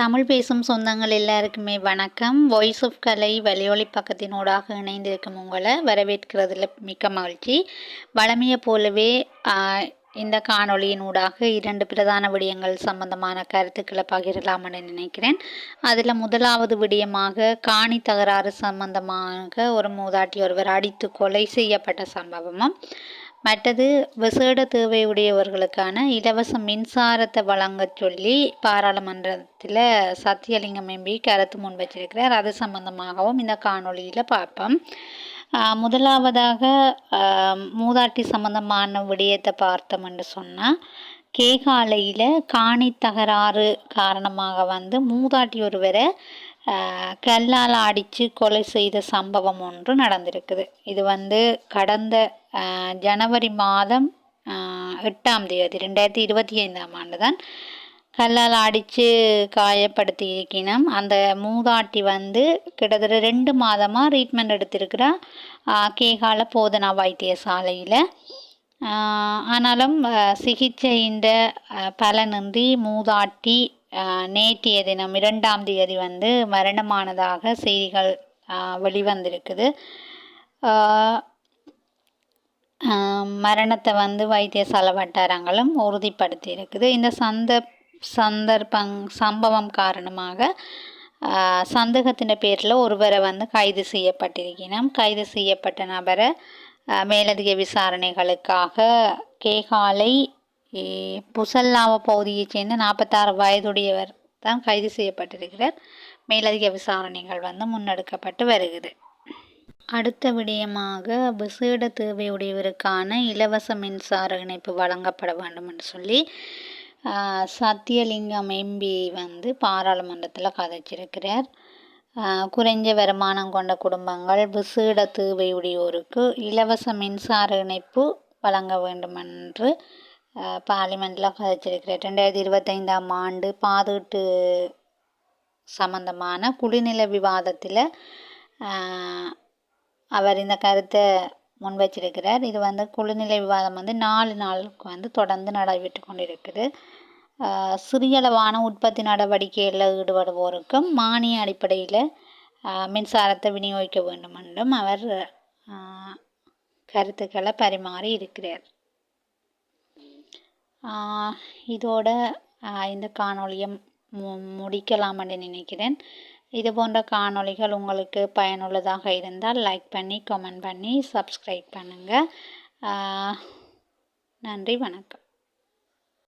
தமிழ் பேசும் சொந்தங்கள் எல்லாருக்குமே வணக்கம். வாய்ஸ் ஆஃப் கலை வலியொலி பக்கத்தினூடாக இணைந்திருக்கும் உங்களை வரவேற்கிறதுல மிக்க மகிழ்ச்சி. வளமையை போலவே இந்த இந்த காணொளியினூடாக இரண்டு பிரதான விடயங்கள் சம்பந்தமான கருத்துக்களை பகிரலாம்னு நினைக்கிறேன். அதில் முதலாவது விடயமாக காணி தகராறு சம்பந்தமாக ஒரு மூதாட்டி ஒருவர் அடித்து கொலை செய்யப்பட்ட சம்பவமும் மற்றது விசேட தேவையுடையவர்களுக்கான இலவச மின்சாரத்தை வழங்கச் சொல்லி பாராளுமன்றத்தில் சத்தியலிங்கம் எம்பி கருத்து முன் வச்சிருக்கிறார். அது சம்பந்தமாகவும் இந்த காணொளியில் பார்ப்போம். முதலாவதாக மூதாட்டி சம்பந்தமான விடயத்தை பார்த்தோம் என்று சொன்னால் கேகாலையில் காணி தகராறு காரணமாக வந்து மூதாட்டி ஒருவரை கல்லால் அடித்து கொலை செய்த சம்பவம் ஒன்று நடந்திருக்குது. இது வந்து கடந்த ஜனவரி மாதம் எட்டாம் தேதி ரெண்டாயிரத்தி இருபத்தி ஐந்தாம் ஆண்டு தான் கல்லால் அடித்து காயப்படுத்தி இருக்கினோம் அந்த மூதாட்டி வந்து கிட்டத்தட்ட ரெண்டு மாதமாக ட்ரீட்மெண்ட் எடுத்திருக்கிறா. கேகால போதனா வைத்தியசாலையில். ஆனாலும் சிகிச்சையின்ற சிகிச்சையின் பலனின்றி மூதாட்டி நேற்றைய தினம் இரண்டாம் தேதி வந்து மரணமானதாக செய்திகள் வெளிவந்திருக்குது. மரணத்தை வந்து வைத்தியசாலை வட்டாரங்களும் உறுதிப்படுத்தி இருக்குது இந்த சந்த சந்தர்ப்பங் சம்பவம் காரணமாக சந்தேகத்தின் பேரில் ஒருவரை வந்து கைது செய்யப்பட்டிருக்கிறோம். கைது செய்யப்பட்ட நபரை மேலதிக விசாரணைகளுக்காக கேகாலை புசல்லாம பகுதியைச் சேர்ந்த நாற்பத்தாறு வயதுடையவர் தான் கைது செய்யப்பட்டிருக்கிறார். மேலதிக விசாரணைகள் வந்து முன்னெடுக்கப்பட்டு வருகிறது. அடுத்த விடயமாக விசேட தேவையுடையவருக்கான இலவச மின்சார இணைப்பு வழங்கப்பட வேண்டும் என்று சொல்லி சத்தியலிங்கம் எம்பி வந்து பாராளுமன்றத்தில் கதைச்சிருக்கிறார். குறைஞ்ச வருமானம் கொண்ட குடும்பங்கள் விசேட தேவையுடையோருக்கு இலவச மின்சார இணைப்பு வழங்க வேண்டும் என்று பார்லிமெண்ட்டில் கதைச்சிருக்கிறார் ரெண்டாயிரத்தி இருபத்தைந்தாம் ஆண்டு பாதுட்டு சம்பந்தமான குடிநில விவாதத்தில் அவர் இந்த கருத்தை முன்வச்சிருக்கிறார். இது வந்து குழுநிலை விவாதம் வந்து நாலு நாளுக்கு வந்து தொடர்ந்து நடைபெற்று கொண்டிருக்குது. சிறியளவான உற்பத்தி நடவடிக்கைகளில் ஈடுபடுவோருக்கும் மானிய அடிப்படையில் மின்சாரத்தை விநியோகிக்க வேண்டும் என்றும் அவர் கருத்துக்களை பரிமாறி இருக்கிறார். இதோட இந்த காணொளியை மு முடிக்கலாம் நினைக்கிறேன். இது போன்ற காணொளிகள் உங்களுக்கு பயனுள்ளதாக இருந்தால் லைக் பண்ணி கமெண்ட் பண்ணி சப்ஸ்கிரைப் பண்ணுங்கள் நன்றி வணக்கம்.